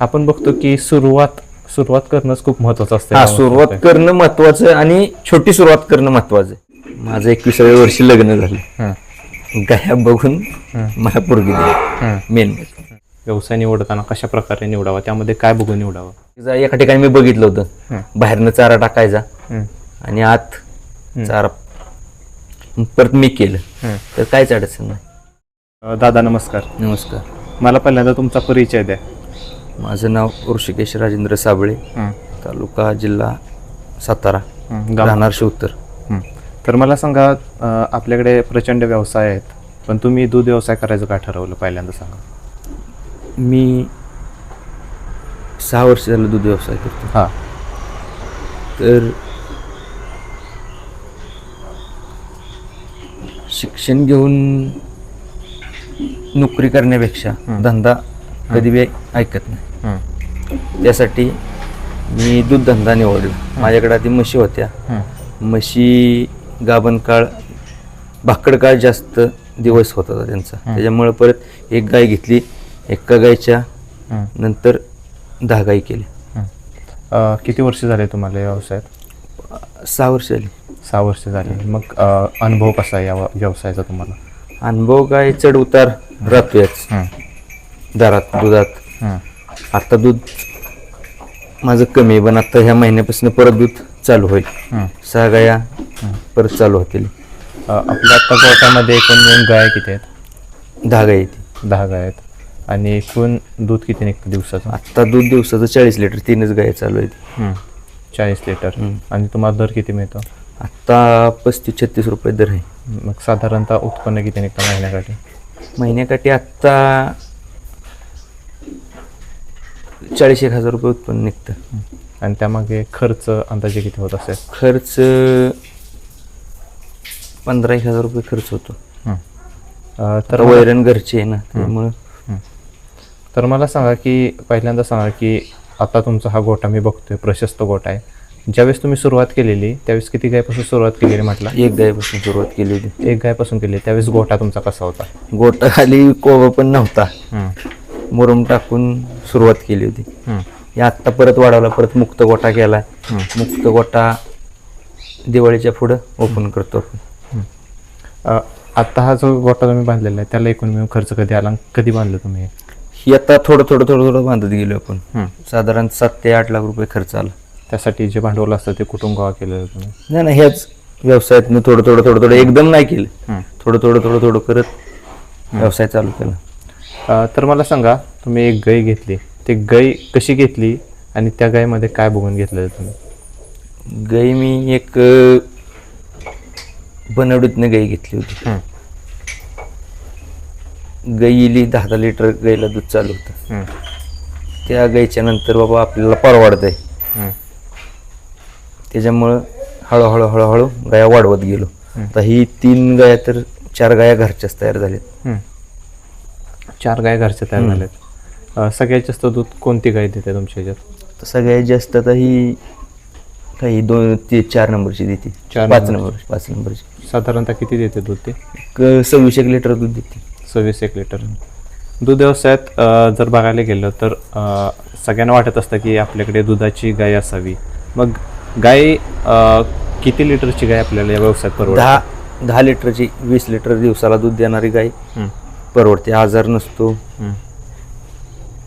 आपण बघतो की सुरुवात सुरुवात करणंच खूप महत्वाचं असतं हा सुरुवात. करणं महत्वाचं आणि छोटी सुरुवात करणं महत्वाचं आहे. माझं एकविसाव्या वर्षी लग्न झालं. हं, गाया बघून मला पोरगी दिली. मेन व्यवसाय निवडताना कशा प्रकारे निवडावा? त्यामध्ये काय बघून निवडावं? एका ठिकाणी मी बघितलं होतं. बाहेरनं चारा टाकायचा हं, आणि आत चारा. परत मी केलं. तर काहीच अडचण नाही. दादा नमस्कार. नमस्कार. मला पहिल्यांदा तुमचा परिचय द्या. माझं नाव ऋषिकेश राजेंद्र साबळे तालुका जिल्हा सातारा राहणार हं. तर मला सांगा आपल्याकडे प्रचंड व्यवसाय आहेत पण तुम्ही दूध व्यवसाय करायचं का ठरवलं? पहिल्यांदा सांगा. मी सहा वर्ष झालं दूध व्यवसाय करतो. हां. तर शिक्षण घेऊन नोकरी करण्यापेक्षा धंदा कधी ऐकत नाही. त्यासाठी मी दूध धंदा निवडला माझ्याकडे आधी म्हशी होत्या. हं, म्हशी गाभण काळ भाकड काळ जास्त दिवस होत होता त्यांचा. त्याच्यामुळे परत एक गाय घेतली एका गायच्या नंतर दहा गायी केल्या हं. अ, किती वर्ष झाले तुम्हाला या व्यवसायात? सहा वर्ष झाली. सहा वर्ष झाली. मग अनुभव कसा आहे या व्यवसायाचा तुम्हाला? अनुभव काय चढ उतार राहतोयच. हं, दारात दुधात. हं, आता दूध माझं कमी आहे पण आता ह्या महिन्यापासून परत दूध चालू होईल. हं. सहा गाया परत चालू होतील. अ, आपल्या आता गोठ्यामध्ये एकूण मिळून गाय किती आहेत? दहा गाय येते दहा गाय आहेत. आणि एकूण दूध किती निघतं दिवसाचं? आत्ता दूध दिवसाचं चाळीस लिटर तीनच गाय चालू आहेत. हं, चाळीस लिटर. आणि तुम्हाला दर किती मिळतो? आत्ता पस्तीस छत्तीस रुपये दर आहे. मग साधारणतः उत्पन्न किती निघतं महिन्यासाठी महिन्याकाठी आत्ता चाळीस एक हजार रुपये उत्पन्न निघतं. आणि त्यामागे खर्च अंदाजे किती होत असेल? खर्च पंधरा एक हजार रुपये खर्च होतो. अ, तर वैरण घरची आहे ना त्यामुळं. तर मला सांगा की पहिल्यांदा सांगा की आता तुमचा हा गोठा मी बघतोय प्रशस्त गोठा आहे. ज्यावेळेस तुम्ही सुरुवात केलेली त्यावेळेस किती गायपासून सुरुवात केलेली म्हटलं? एक गायपासून सुरुवात केली होती एक गायपासून केली त्यावेळेस गोठा तुमचा कसा होता? गोटा खाली कोबा पण नव्हता. मुरुम टाकून सुरुवात केली होती. हं, आत्ता परत वाढवला परत मुक्त गोटा केला. मुक्त गोटा दिवाळीच्या पुढं ओपन करतो. आपण आता हा जो गोठा तुम्ही बांधलेला आहे त्याला एकूण खर्च कधी आला कधी बांधलं तुम्ही? हे? आता थोडं थोडं थोडं थोडं बांधत गेलो आपण. हं. साधारण सात ते आठ लाख रुपये खर्च आला. त्यासाठी जे भांडवल असतं ते कुठून गोळा केलेलं तुम्ही? नाही ना ह्याच व्यवसायातनं थोडं थोडं थोडं थोडं एकदम नाही केलं. थोडं थोडं थोडं थोडं करत व्यवसाय चालू केला. तर मला सांगा तुम्ही एक गाय घेतली. ती गाय कशी घेतली आणि त्या गायमध्ये काय बघून घेतलेलं तुम्ही? गाई मी एक बनवडीतनं गाई घेतली होती. हं, गाईली दहा दहा लिटर गाईला दूध चालू होतं. हं, त्या गाईच्या नंतर बाबा आपल्याला परवडतंय. हं, त्याच्यामुळं हळूहळू हळूहळू गाया वाढवत गेलो. आता ही तीन गाया तर चार गाया घरच्याच तयार झाल्यात. हं. चार गाय घरच्या तयार झाल्यात. अ, सगळ्यात जास्त दूध कोणती गाय देते तुमच्या ह्याच्यात तर सगळ्यात जास्त आता ही काही दोन ते चार नंबरची देते. चार पाच नंबरची. नंबर पाच नंबरची. साधारणतः किती देते दूध ते? एक सव्वीस एक लिटर दूध देते. सव्वीस एक लिटर. दूध व्यवसायात अ, जर बघायला गेलं तर अ, सगळ्यांना वाटत असतं की आपल्याकडे दुधाची गाय असावी. मग गाय अ, किती लिटरची गाय आपल्याला या व्यवसायात परवडते? दहा दहा लिटरची वीस लिटर दिवसाला दूध देणारी गाय. हं, परवडते. आजार नसतो. हं,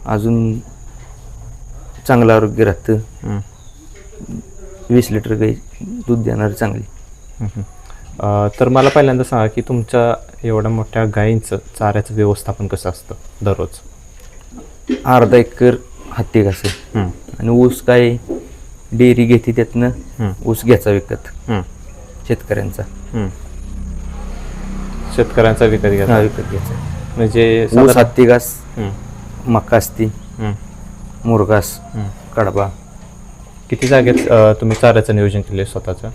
अजून चांगलं आरोग्य राहतं. हं, वीस लिटर गाई दूध देणारी चांगली. हं. अ, तर मला पहिल्यांदा सांगा की तुमच्या एवढ्या मोठ्या गायींचं चाऱ्याचं व्यवस्थापन कसं असतं दररोज? अर्धा एकर हत्ती घास. आहे हं, आणि ऊस काय डेअरी घेते त्यातनं हं, ऊस घ्यायचा विकत. हं, शेतकऱ्यांचा. हं. शेतकऱ्यांचा विकत हा घ्या विकत घ्यायचा. म्हणजे ऊस साधारण- हत्ती घास हं, मका असती हं, मुरघास हं. कडबा. किती जागेत अ, तुम्ही चाऱ्याचं नियोजन केले स्वतःचं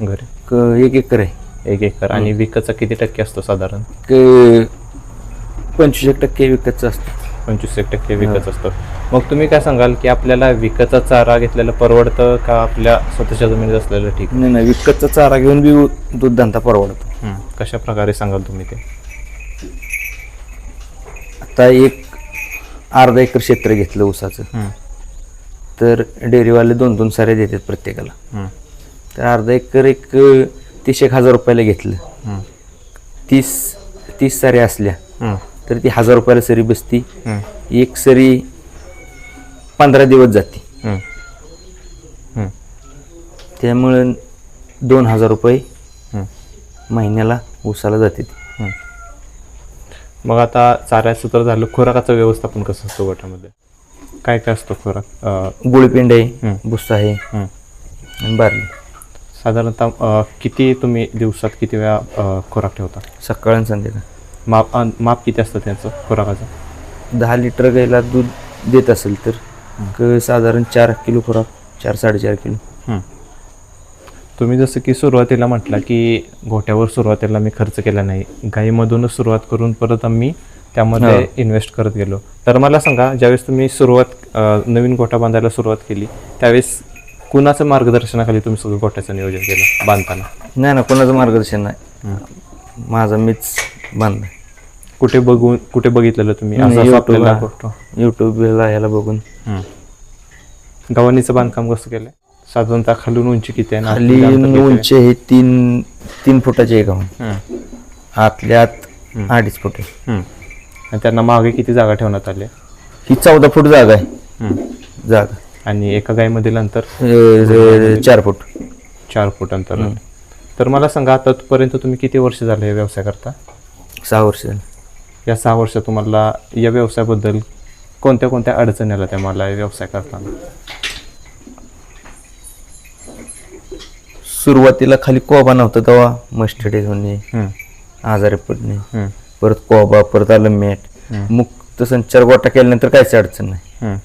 घरी? क- एक एकर आहे. एक एकर. आणि विकतचा किती टक्के असतो साधारण? क- पंचवीस एक टक्के विकतचं असतं. पंचवीस एक टक्के विकत असतो. मग तुम्ही काय सांगाल की आपल्याला विकतचा चारा घेतलेला परवडतं का आपल्या स्वतःच्या जमिनीत असलेलं ठीक नाही नाही विकतचा चारा घेऊन बी दूध धंदा परवडतो. हं. कशा प्रकारे सांगाल तुम्ही ते? आता एक अर्धा एकर क्षेत्र घेतलं ऊसाचं. तर डेअरीवाले दोन दोन साऱ्या देतात प्रत्येकाला. तर अर्धा एकर एक तीस एक हजार रुपयाला घेतलं. तीस तीस साऱ्या असल्या. तर ती हजार रुपयाला सरी बसती. एक सरी पंधरा दिवस जाते. त्यामुळं दोन हजार रुपये. महिन्याला ऊसाला जाते मग आता चाऱ्याचं तर झालं खुराकाचं व्यवस्थापन कसं असतं गोठ्यामध्ये काय काय असतं खुराक? गुळपिंड आहे. भुस्सा आहे. आणि बारली. साधारणतः अं, किती तुम्ही दिवसात किती वेळा अं, खुराक ठेवता? सकाळ आणि संध्याकाळ. माप अं, माप किती असतं त्यांचं खुराकाचं? दहा लिटर गाईला दूध देत असेल तर क- साधारण चार किलो खुराक चार साडेचार किलो. हं. तुम्ही जसं की सुरुवातीला म्हटलं की गोठ्यावर सुरुवातीला मी खर्च केला नाही. गाईमधूनच सुरुवात करून परत आम्ही त्यामध्ये. इन्व्हेस्ट करत गेलो. तर मला सांगा ज्यावेळेस तुम्ही सुरुवात नवीन गोठा बांधायला सुरुवात केली त्यावेळेस कुणाचं मार्गदर्शनाखाली तुम्ही सगळं गोठ्याचं नियोजन केलं बांधताना? नाही ना कोणाचं मार्गदर्शन नाही. माझा मीच बांधला. कुठे बघून कुठे बघितलेलं तुम्ही. यूट्यूबला ह्याला बघून. गव्हाणीचं बांधकाम कसं केलंय? साधारणतः खालून उंची किती आहे? खाली आहे? उंची हे तीन तीन फुटाचे एक गाव हं. आतल्या आत अडीच फुट आहे. आणि त्यांना मागे किती जागा ठेवण्यात आली? ही चौदा फूट जागा आहे. जागा. आणि एका गायमधील अंतर? अं, चार फूट. चार फूट अंतर. तर मला सांगा आतापर्यंत तुम्ही किती वर्ष झाले हे व्यवसाय करता? सहा वर्ष झाली. या सहा वर्ष तुम्हाला या व्यवसायाबद्दल कोणत्या कोणत्या अडचणी आल्या त्या मला व्यवसाय करताना? सुरुवातीला खाली कोबा नव्हता तेव्हा मस्टर्ड होणे हं. आजारी पडणे. परत कोबा परत आलं मॅट मुक्त संचार गोटा केल्यानंतर काहीच अडचण नाही. हं.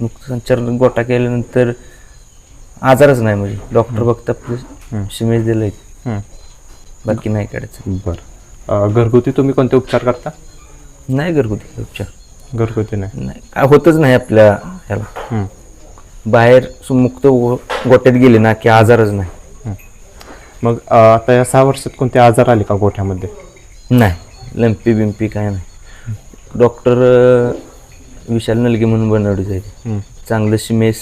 मुक्त संचार गोटा केल्यानंतर आजारच नाही म्हणजे. डॉक्टर बघता शिमेज दिलंय. बाकी नाही अडचण बरं. घरगुती तुम्ही कोणते उपचार करता? नाही घरगुती उपचार. घरगुती नाही. नाही काय होतच नाही आपल्या ह्याला. बाहेर सु- मुक्त गोट्यात गेले ना की आजारच नाही. मग अं, आता या सहा वर्षात कोणते आजार आले का गोठ्यामध्ये नाही लंपी बिंपी काय नाही डॉक्टर अं, विशाल नलगे म्हणून बनवली जाईल. चांगलं शिमेस.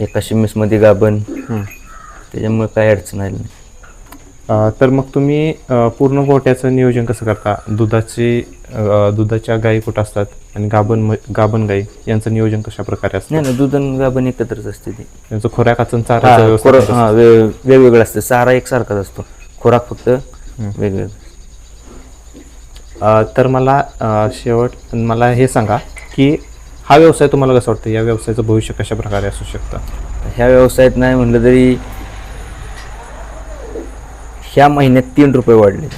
एका शिमेसमध्ये गाभण. त्याच्यामुळे काय अडचण आली नाही तर मग तुम्ही पूर्ण गोट्याचं नियोजन कसं करता? दुधाची दुधाच्या गायी कुठं असतात आणि गाभण गाभण गाई यांचं नियोजन कशा प्रकारे असतं? नाही ना दूध आणि गाभण एकत्रच असते ते. यांचं खोऱ्याकाचं आणि हा, चाऱ्याचं व्यवस्थापन खोराक- कसं हा, वे- वेगवेगळं असतं. सारा एकसारखाच असतो. खोराक फक्त वेगवेगळं. अ, तर मला अ, शेवट मला हे सांगा की हा व्यवसाय तुम्हाला कसं वाटतं? या व्यवसायाचं भविष्य कशा प्रकारे असू शकतं? ह्या व्यवसायात नाही म्हणलं तरी ह्या महिन्यात तीन रुपये वाढले.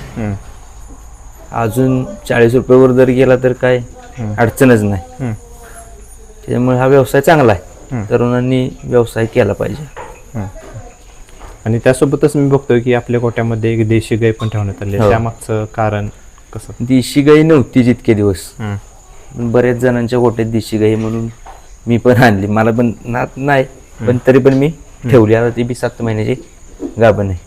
अजून चाळीस रुपयेवर जर गेला तर काय? अडचणच नाही. हं, त्याच्यामुळे हा व्यवसाय चांगला. आहे. तरुणांनी व्यवसाय केला पाहिजे. आणि त्यासोबतच मी बघतोय की आपल्या गोट्यामध्ये एक देशी गाय पण ठेवण्यात आली. हो. त्यामागचं कारण कसं? देशी गाई नव्हती जितके दिवस. पण बरेच जणांच्या गोट्यात देशी गाई म्हणून मी पण आणली. मला पण नात नाही पण तरी पण मी ठेवली. आता ती बी सात महिन्याची गाभण आहे.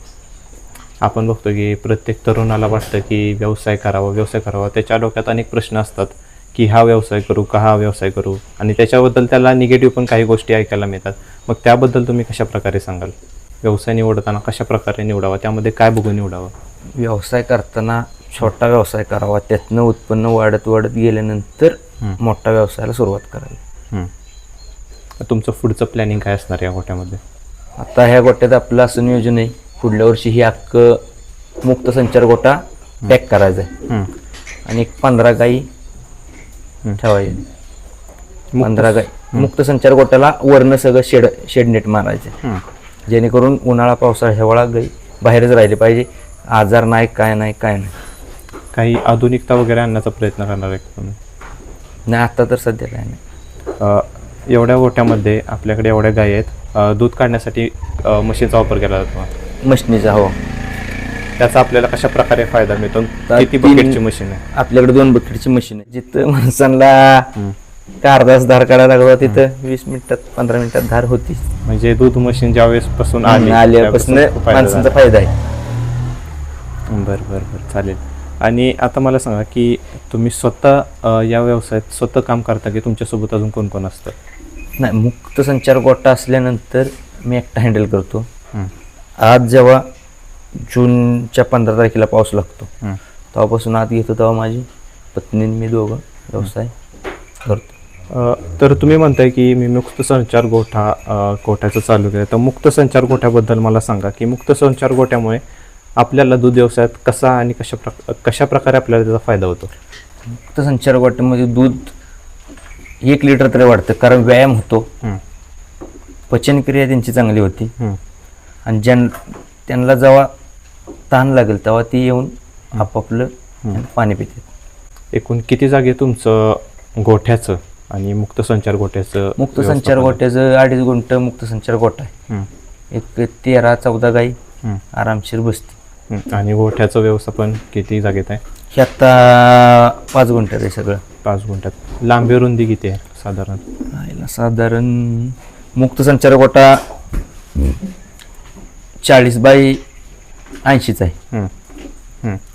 आपण बघतो की प्रत्येक तरुणाला वाटतं की व्यवसाय करावा व्यवसाय करावा. त्याच्या डोक्यात अनेक प्रश्न असतात की हा व्यवसाय करू का हा व्यवसाय करू? आणि त्याच्याबद्दल त्याला निगेटिव्ह पण काही गोष्टी ऐकायला मिळतात. मग त्याबद्दल तुम्ही कशा प्रकारे सांगाल? व्यवसाय निवडताना कशा प्रकारे निवडावा? त्यामध्ये काय बघून निवडावं? व्यवसाय करताना छोटा व्यवसाय करावा. त्यातनं उत्पन्न वाढत वाढत गेल्यानंतर मोठा व्यवसायाला सुरुवात करावी. तुमचं पुढचं प्लॅनिंग काय असणार या गोट्यामध्ये? आता ह्या गोट्यात आपलं असं नियोजन आहे पुढल्या वर्षी ही अख्ख मुक्त संचार गोटा पॅक करायचा आहे. आणि एक पंधरा गाई ठेवायचे. पंधरा गाई. मुक्त संचार गोट्याला वरनं सगळं शेड शेड नेट मारायचे. जेणेकरून उन्हाळा पावसाळा हिवाळा गाई बाहेरच राहिले पाहिजे. आजार नाही काय नाही काय नाही. काही आधुनिकता वगैरे आणण्याचा प्रयत्न करणार आहे का तुम्ही? नाही आता तर सध्या काय नाही. अ, एवढ्या गोट्यामध्ये आपल्याकडे एवढ्या गायी आहेत. अ, दूध काढण्यासाठी अ, मशीनचा वापर केला जातो. मशनीचा हो. त्याचा आपल्याला कशा प्रकारे फायदा मिळतो? किती बकेटची मशीन आहे? आपल्याकडे दोन बकेटची मशीन आहे जिथं माणसांना तास धार काढायला लागला तिथं वीस मिनिटात पंधरा मिनिटात धार होती. म्हणजे दूध मशीन ज्या वेळेस पासून आली आल्यापासून माणसांचा. फायदा आहे. बरं बरं बरं चालेल. आणि आता मला सांगा की तुम्ही स्वतः या व्यवसायात स्वतः काम करता की तुमच्यासोबत अजून कोण कोण असतं? नाही मुक्त संचार गोटा असल्यानंतर मी एकटा हँडल करतो. आज जेव्हा जूनच्या पंधरा तारखेला पाऊस लागतो हं. तेव्हापासून आत घेतो तेव्हा माझी पत्नी आणि मी दोघं व्यवसाय करतो. अ, तर तुम्ही म्हणताय की मी मुक्त संचार गोठा अ, गोठ्याचं चालू केलं. तर मुक्त संचार गोठ्याबद्दल मला सांगा की मुक्त संचार गोठ्यामुळे आपल्याला दूध व्यवसायात कसा आणि कशा प्रक कशा प्रकारे आपल्याला त्याचा फायदा होतो? मुक्त संचार गोट्यामध्ये दूध एक लिटर तरी वाढतं कारण व्यायाम होतो. हं, पचनक्रिया त्यांची चांगली होती. हं, आणि ज्यां त्यांना जेव्हा ताण लागेल तेव्हा ती येऊन आपापलं पाणी पितात. एकूण किती जागे तुमचं गोठ्याचं आणि मुक्त संचार गोठ्याचं मुक्त संचार? गोट्याचं अडीच गुंठ मुक्त संचार गोठा आहे. हं, एक तेरा चौदा गाई हं, आरामशीर बसते हं. आणि गोठ्याचं व्यवस्थापन किती जागेत आहे? हे आत्ता पाच गुंठ्यात आहे सगळं. पाच गुंठ्यात. लांबी रुंदी किती आहे साधारण? राहिला साधारण मुक्त संचार गोटा चाळीस बाय ऐंशीच आहे.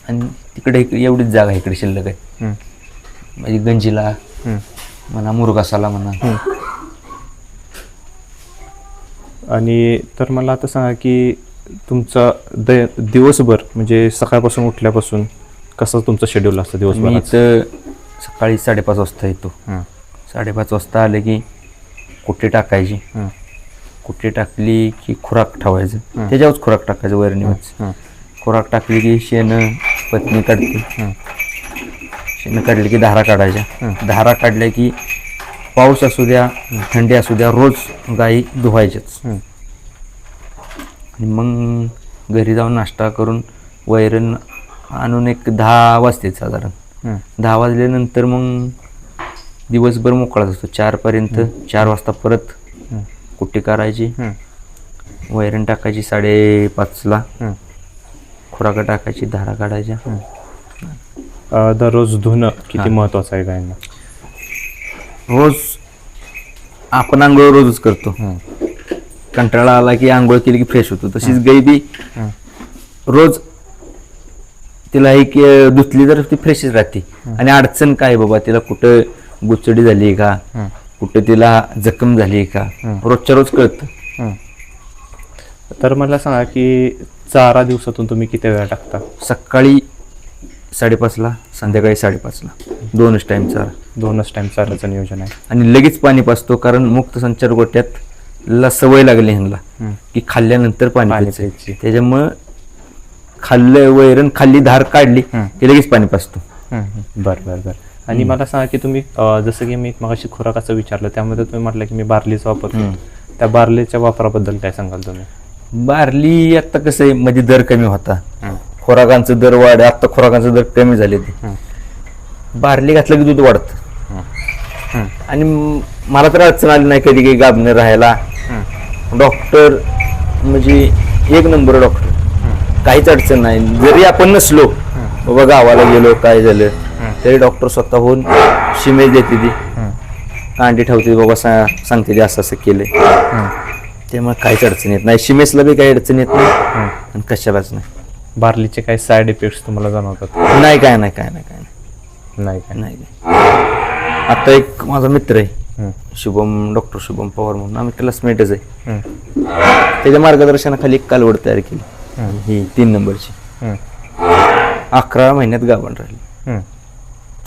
आणि तिकडे इकडे एवढीच जागा आहे इकडे शिल्लक आहे. म्हणजे गंजीला. म्हणा मुरगासाला म्हणा. आणि तर मला आता सांगा की तुमचा द दिवसभर म्हणजे सकाळपासून उठल्यापासून कसं तुमचं शेड्यूल असतं मी दिवसभर इथं सकाळी साडेपाच वाजता येतो. साडेपाच वाजता आले की कुट्टी टाकायची? कुट्टी टाकली की खुराक ठेवायचं? त्याच्यावरच खुराक टाकायचं वैरणीवरच खुराक टाकली की शेण पत्नी काढते. शेण काढली की धारा काढायच्या. धारा काढल्या की पाऊस असू द्या थंडी असू द्या रोज गाई धुवायच्याच. आणि मग घरी जाऊन नाश्ता करून वैरण आणून एक दहा वाजते साधारण. दहा वाजल्यानंतर मग दिवसभर मोकळाच असतो. चारपर्यंत चार वाजता परत कुट्टी करायची. वैरण टाकायची साडेपाचला. खुराका टाकायची धारा काढायच्या. दररोज धुणं किती महत्वाचं आहे गायना रोज आपण आंघोळ रोजच करतो. कंटाळा आला की आंघोळ केली की फ्रेश होतो. तशीच गाई बी रोज तिला एक अं, धुतली तर ती फ्रेशच राहते. आणि अडचण काय बाबा? तिला कुठं गुचडी झाली का? कुठं तिला जखम झाली का? रोजच्या रोज कळतं. तर मला सांगा की चारा दिवसातून तुम्ही किती वेळा टाकता? सकाळी साडेपाचला संध्याकाळी साडेपाचला. दोनच टाइम चारा. दोनच टाइम चाराचं नियोजन आहे. आणि लगेच पाणी पाचतो कारण मुक्त संचार गोट्यात ला सवय लागली ह्यांना की खाल्ल्यानंतर पाणी. त्याच्यामुळं खाल्लं वैरण खाल्ली धार काढली की लगेच पाणी पाचतो बर बर बर. आणि मला सांगा की तुम्ही अं, जसं की मी मगाशी खुराकाचं विचारलं त्यामध्ये तुम्ही म्हटलं की मी बार्लीचा वापरतो त्या बार्लीच्या वापराबद्दल काय सांगाल तुम्ही? बारली आता कसं आहे मध्ये दर कमी होता. खोराकांचं दर वाढ आता खोराकांचं दर कमी झाले ते. बारली घातलं की दूध वाढतं. आणि म- मला तर अडचण आली नाही कधी काही गाबणं राहायला. डॉक्टर म्हणजे एक नंबर डॉक्टर. काहीच अडचण नाही. जरी आपण नसलो बाबा गावाला गेलो काय झालं. तरी डॉक्टर स्वतःहून शिमेज देते ती. कांडी ठेवते बाबा सा सांगते ते असं असं केलंय त्यामुळे काहीच अडचण येत नाही. शिमेसला बी काही अडचण येत नाही. आणि कशालाच नाही. बार्लीचे काही साईड इफेक्ट्स तुम्हाला जाणवतात? नाही काय नाही काय नाही काय नाही. नाही काय? नाही नाही. आता एक माझा मित्र आहे. हम्म. शुभम डॉक्टर शुभम पवार म्हणून. आम्ही क्लासमेटच आहे. हम्म. त्याच्या मार्गदर्शनाखाली एक कालवड तयार केली. ही तीन नंबरची. हम्म. अकरा महिन्यात गाभण राहिली. हम्म.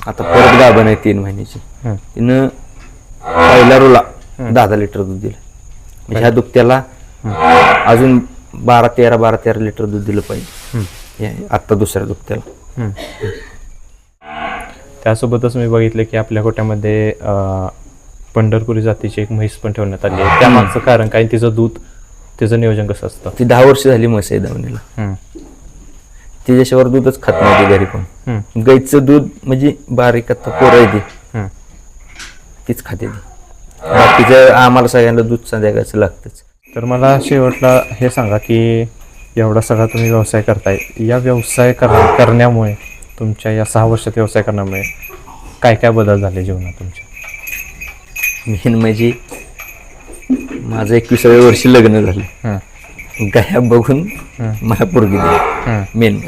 आता परत गाभण आहे तीन महिन्याची. तिनं पहिला रोला दहा दहा लिटर दूध दिलं. म्हणजे ह्या दुभत्याला अजून बारा तेरा बारा तेरा लिटर दूध दिलं पाहिजे. आत्ता दुसऱ्या दुभत्याला त्यासोबतच मी बघितलं की आपल्या गोट्यामध्ये अं, पंढरपुरी जातीची एक म्हैस पण ठेवण्यात आली आहे. त्यामागचं कारण काय? तिचं दूध त्याचं नियोजन कसं असतं? ती दहा वर्ष झाली म्हस आहे दावणीला हम्म. तिच्याशिवाय दूधच खात नाही ती घरी हम्म. गाईचं दूध म्हणजे बारीक आता पोरं आहे ती. तीच खाते ती बाकीचं आम्हाला सगळ्यांना दूध संध्याकाळचं लागतंच तर मला शेवटला हे सांगा की एवढा सगळा तुम्ही व्यवसाय करताय या व्यवसाय कर करण्यामुळे तुमच्या या सहा वर्षात व्यवसाय करण्यामुळे काय काय बदल झाले जीवनात तुमच्या मेन म्हणजे माझं एकविसाव्या वर्षी लग्न झालं. गाया बघून मला पोरगी दिली. मेन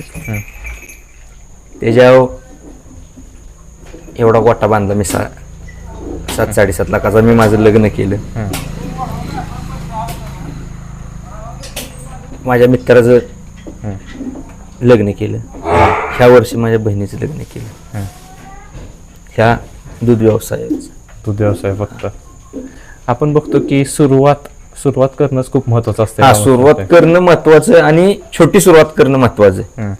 त्याच्यावर एवढा गोटा बांधला मी सा सात साडेसात लाखाचा मी माझं लग्न केलं माझ्या मित्राचं लग्न केलं ह्या वर्षी माझ्या बहिणीचं लग्न केलं. ह्या दूध व्यवसायाचं दूध व्यवसाय फक्त. आपण बघतो की सुरुवात सुरुवात करणंच खूप महत्वाचं असतं हा सुरुवात. करणं महत्वाचं आणि छोटी सुरुवात करणं महत्वाचं हम्म,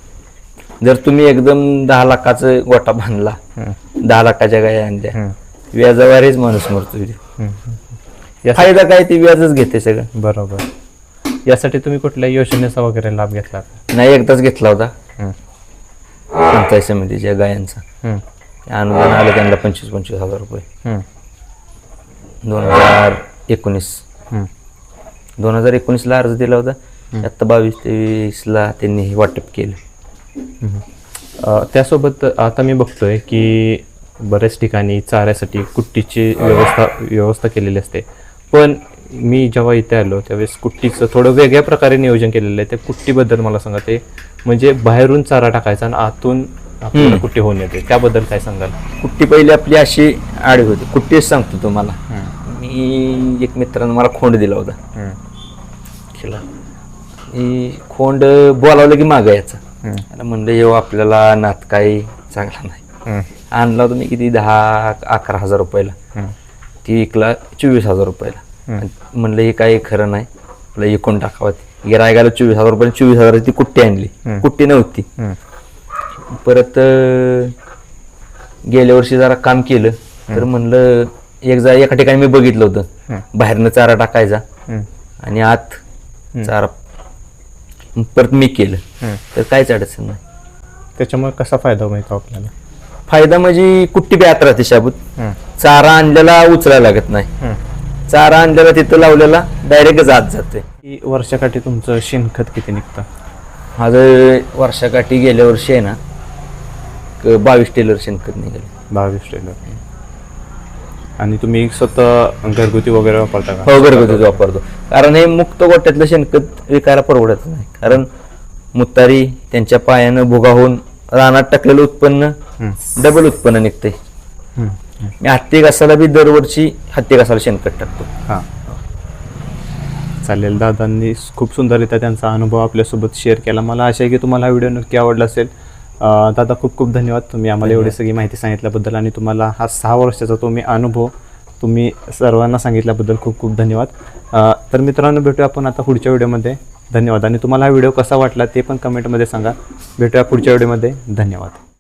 जर तुम्ही एकदम दहा लाखाचं गोटा बांधला दहा लाखाच्या गाया आणल्या व्याजावारीच माणूस मरतो फायदा काय? ते व्याजच घेते सगळं. बरोबर. यासाठी तुम्ही कुठल्या योजनेचा वगैरे लाभ घेतला? नाही एकदाच घेतला होता. समितीच्या गायांचा. अनुदान आलं त्यांना पंचवीस पंचवीस हजार रुपये. दोन हजार एकोणीस. दोन हजार एकोणीसला अर्ज दिला होता. आता बावीस तेवीसला त्यांनी हे वाटप केलं. अ, त्यासोबत आता मी बघतोय की बऱ्याच ठिकाणी चाऱ्यासाठी कुट्टीची व्यवस्था व्यवस्था केलेली असते. पण मी जेव्हा इथे आलो त्यावेळेस कुट्टीचं थोडं वेगळ्या प्रकारे नियोजन केलेलं आहे. त्या कुट्टीबद्दल मला सांगा ते. म्हणजे बाहेरून चारा टाकायचा आणि आतून आपल्याला कुट्टी होऊन येते. त्याबद्दल काय सांगाल? कुट्टी पहिली आपली अशी आडी होती. कुट्टीच सांगतो तुम्हाला. मी एक मित्रानं मला खोंड दिला होता. खिला. ही खोंड बोलावलं की मागं याचा मला म्हणलं येऊ आपल्याला नात काही चांगला नाही. आणला होता मी किती? दहा अकरा हजार रुपयाला. ती विकला चोवीस हजार रुपयाला. म्हणलं हे काही खरं नाही. आपलं एकूण टाकावं. गिरायकाला चोवीस हजार रुपयाला चोवीस हजाराची ती कुट्टी आणली. कुट्टी नव्हती. परत गेल्या वर्षी जरा काम केलं. तर म्हणलं एक जा एका ठिकाणी मी बघितलं होतं. बाहेरनं चारा टाकायचा. आणि आत चारा परत मी केलं. तर काहीच अडचण नाही. त्याच्यामुळे कसा फायदा मिळतो आपल्याला? फायदा म्हणजे कुट्टी बी आत राहते शाबूत. चारा आणलेला उचलायला लागत नाही. चारा आणलेला तिथं लावलेला डायरेक्टच आत जाते. की वर्षाकाठी तुमचं शेणखत किती निघतं? माझं वर्षाकाठी गेल्या वर्षी आहे ना बावीस टेलर शेणखत निघाले. बावीस टेलर. आणि तुम्ही स्वतः घरगुती वगैरे वापरता का? हो घरगुतीच वापरतो. कारण हे मुक्त गोट्यातलं शेणखत विकायला परवडत नाही. कारण मुतारी त्यांच्या पायानं भुगा होऊन रानात टाकलेलं उत्पन्न डबल उत्पन्न हम्म. मी हत्ती घासाला बी दरवर्षी हत्ती घासाला शेणखत टाकतो. हां. चालेल दादांनी खूप सुंदररित्या त्यांचा अनुभव आपल्यासोबत शेअर केला. मला आशा आहे की तुम्हाला हा व्हिडिओ नक्की आवडला असेल. दादा खूप खूप धन्यवाद. तुम्ही आम्हाला एवढी सगळी माहिती सांगितल्याबद्दल आणि तुम्हाला हा सहा वर्षाचा तुम्ही अनुभव तुम्ही सर्वांना सांगितल्याबद्दल खूप खूप धन्यवाद. तर मित्रांनो भेटूया आपण आता पुढच्या व्हिडिओमध्ये. धन्यवाद. आणि तुम्हाला हा व्हिडिओ कसा वाटला ते पण कमेंटमध्ये सांगा. भेटूया पुढच्या व्हिडिओमध्ये. धन्यवाद.